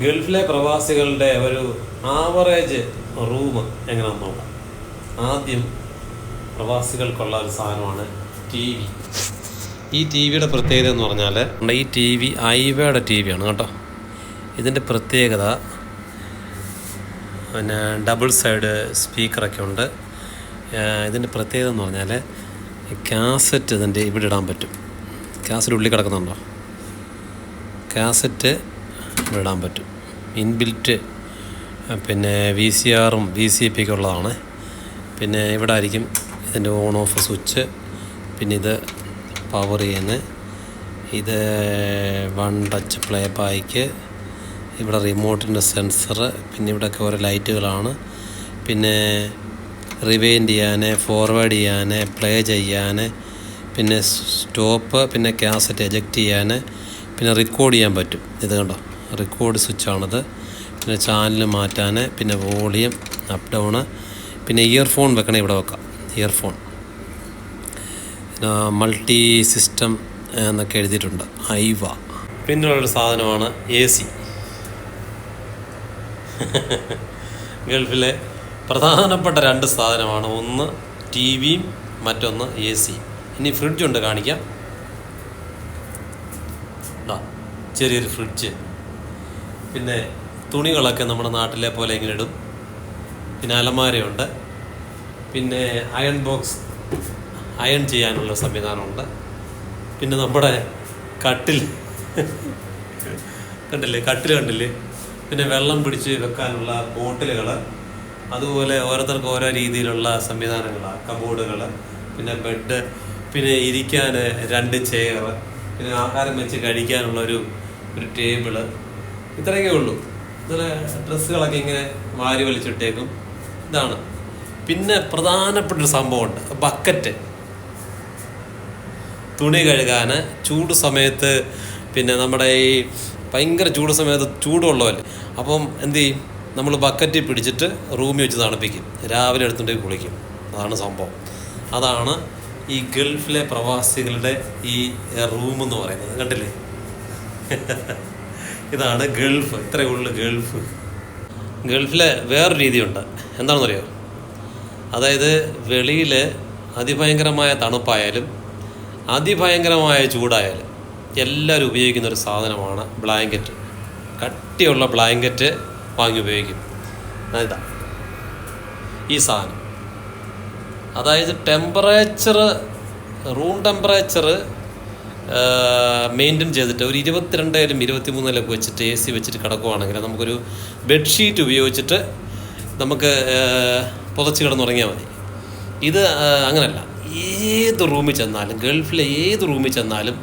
ഗൾഫിലെ പ്രവാസികളുടെ ഒരു ആവറേജ് റൂം എങ്ങനെയാണെന്ന് നോക്കാം? ആദ്യം പ്രവാസികൾക്കുള്ള ഒരു സാധനമാണ് ടി വി ഈ ടി വിയുടെ പ്രത്യേകത എന്ന് പറഞ്ഞാൽ ഈ ടി വി ഐവയുടെ ടി വിയാണ് കേട്ടോ. ഇതിന്റെ പ്രത്യേകത പിന്നെ ഡബിൾ സൈഡ് സ്പീക്കറൊക്കെ ഉണ്ട്. ഇതിന്റെ പ്രത്യേകത എന്ന് പറഞ്ഞാൽ കാസറ്റ് ഇതിന്റെ ഇവിടെ ഇടാൻ പറ്റും. കാസറ്റ് ഉള്ളിൽ കിടക്കുന്നുണ്ടോ? കാസറ്റ് ഇടാൻ പറ്റും. ഇൻബിൽറ്റ് പിന്നെ വി സി ആറും വി സി പി ഒക്കെ ഉള്ളതാണ്. പിന്നെ ഇവിടെ ആയിരിക്കും ഇതിന്റെ ഓൺ ഓഫ് സ്വിച്ച് പിന്നെ ഇത് പവർ ചെയ്യുന്നത്. ഇത് വൺ ടച്ച് പ്ലേ ബാക്ക് ഇവിടെ റിമോട്ടിന്റെ സെൻസർ പിന്നെ ഇവിടെയൊക്കെ ഓരോ ലൈറ്റുകളാണ് പിന്നെ റിവൈൻഡ് ചെയ്യാൻ ഫോർവേഡ് ചെയ്യാൻ പ്ലേ ചെയ്യാൻ പിന്നെ സ്റ്റോപ്പ് പിന്നെ കാസറ്റ് എജക്റ്റ് ചെയ്യാൻ പിന്നെ റെക്കോർഡ് ചെയ്യാൻ പറ്റും. ഇത് കണ്ടോ? റെക്കോർഡ് സ്വിച്ചാണത് പിന്നെ ചാനൽ മാറ്റാൻ പിന്നെ വോളിയം അപ്പ് ഡൗണ് പിന്നെ ഇയർഫോൺ വെക്കണേ ഇവിടെ വെക്കാം. ഇയർഫോൺ മൾട്ടി സിസ്റ്റം എന്നൊക്കെ എഴുതിയിട്ടുണ്ട്. ഐവ. പിന്നുള്ളൊരു സാധനമാണ് എ സി ഗൾഫിലെ പ്രധാനപ്പെട്ട രണ്ട് സാധനമാണ്. ഒന്ന് ടി വിയും മറ്റൊന്ന് എ സി ഇനി ഫ്രിഡ്ജുണ്ട് കാണിക്കാം. ചെറിയൊരു ഫ്രിഡ്ജ് പിന്നെ തുണികളൊക്കെ നമ്മുടെ നാട്ടിലെ പോലെ ഇങ്ങനെ ഇടും. പിന്നെ അലമാരയുണ്ട്. പിന്നെ അയൺ ബോക്സ് അയൺ ചെയ്യാനുള്ള സംവിധാനമുണ്ട്. പിന്നെ നമ്മുടെ കട്ടിൽ കണ്ടില്ലേ? കട്ടിൽ കണ്ടില്ലേ? പിന്നെ വെള്ളം പിടിച്ച് വെക്കാനുള്ള ബോട്ടിലുകൾ അതുപോലെ ഓരോരുത്തർക്ക് ഓരോ രീതിയിലുള്ള സംവിധാനങ്ങളാണ് കബോർഡുകൾ പിന്നെ ബെഡ് പിന്നെ ഇരിക്കാൻ രണ്ട് ചെയർ പിന്നെ ആഹാരം വെച്ച് കഴിക്കാനുള്ള ഒരു ഒരു ടേബിൾ ഇത്രയൊക്കെ ഉള്ളൂ. ഇത്ര ഡ്രസ്സുകളൊക്കെ ഇങ്ങനെ വാരി വലിച്ചിട്ടേക്കും. ഇതാണ്. പിന്നെ പ്രധാനപ്പെട്ട ഒരു സംഭവമുണ്ട്. ബക്കറ്റ്. തുണി കഴുകാൻ ചൂട് സമയത്ത് പിന്നെ നമ്മുടെ ഈ ഭയങ്കര ചൂട് സമയത്ത് ചൂടുള്ളതല്ലേ അപ്പം എന്ത് ചെയ്യും? നമ്മൾ ബക്കറ്റ് പിടിച്ചിട്ട് റൂമിൽ വെച്ച് തണുപ്പിക്കും. രാവിലെ എടുത്തുകൊണ്ട് കുളിക്കും. അതാണ് സംഭവം. അതാണ് ഈ ഗൾഫിലെ പ്രവാസികളുടെ ഈ റൂം എന്ന് പറയുന്നത്. കണ്ടില്ലേ? ഇതാണ് ഗൾഫ്. ഇത്രയേ ഉള്ളൂ ഗൾഫ്. ഗൾഫിലെ വേറൊരു രീതിയുണ്ട്. എന്താണെന്നറിയോ? അതായത് വെളിയിൽ അതിഭയങ്കരമായ തണുപ്പായാലും അതിഭയങ്കരമായ ചൂടായാലും എല്ലാവരും ഉപയോഗിക്കുന്ന ഒരു സാധനമാണ് ബ്ലാങ്കറ്റ്. കട്ടിയുള്ള ബ്ലാങ്കറ്റ് വാങ്ങി ഉപയോഗിക്കും. അതാ ഈ സാധനം. അതായത് ടെമ്പറേച്ചർ റൂം ടെമ്പറേച്ചർ മെയിന്റെയിൻ ചെയ്തിട്ട് ഒരു ഇരുപത്തിരണ്ടായാലും ഇരുപത്തിമൂന്നിലൊക്കെ വെച്ചിട്ട് എ സി വെച്ചിട്ട് കിടക്കുവാണെങ്കിൽ നമുക്കൊരു ബെഡ്ഷീറ്റ് ഉപയോഗിച്ചിട്ട് നമുക്ക് പുതച്ച് കിടന്നുറങ്ങിയാൽ മതി. ഇത് അങ്ങനല്ല. ഏത് റൂമിൽ ചെന്നാലും ഗൾഫിലെ ഏത് റൂമിൽ ചെന്നാലും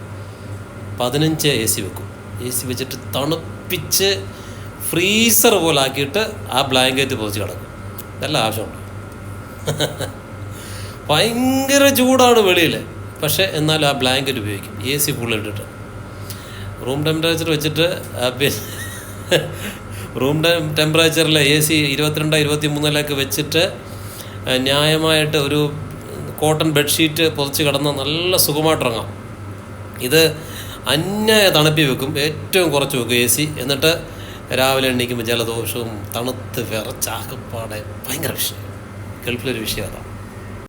പതിനഞ്ച് എ സി വെക്കും. എ സി വെച്ചിട്ട് തണുപ്പിച്ച് ഫ്രീസർ പോലെ ആക്കിയിട്ട് ആ ബ്ലാങ്കറ്റ് പുതച്ച് കിടക്കും. നല്ല ആവശ്യമുണ്ട്. ഭയങ്കര ചൂടാണ് വെളിയിൽ പക്ഷേ എന്നാൽ ആ ബ്ലാങ്കറ്റ് ഉപയോഗിക്കും. എ സി ഫുള്ളിട്ടിട്ട് റൂം ടെമ്പറേച്ചർ വെച്ചിട്ട് റൂം റൂം ടെമ്പറേച്ചറിൽ എ സി ഇരുപത്തിരണ്ട് ഇരുപത്തി മൂന്നിലൊക്കെ വെച്ചിട്ട് ന്യായമായിട്ട് ഒരു കോട്ടൺ ബെഡ്ഷീറ്റ് പൊതിച്ച് കിടന്ന് നല്ല സുഖമായിട്ടിറങ്ങാം ഇത് അന്യായ തണുപ്പി വെക്കും. ഏറ്റവും കുറച്ച് വെക്കും എ സി എന്നിട്ട് രാവിലെ എണീക്കുമ്പോൾ ജലദോഷവും തണുത്ത് വിറച്ചാകപ്പാടെ ഭയങ്കര വിഷയം. ഗൾഫിലൊരു വിഷയം അതാണ്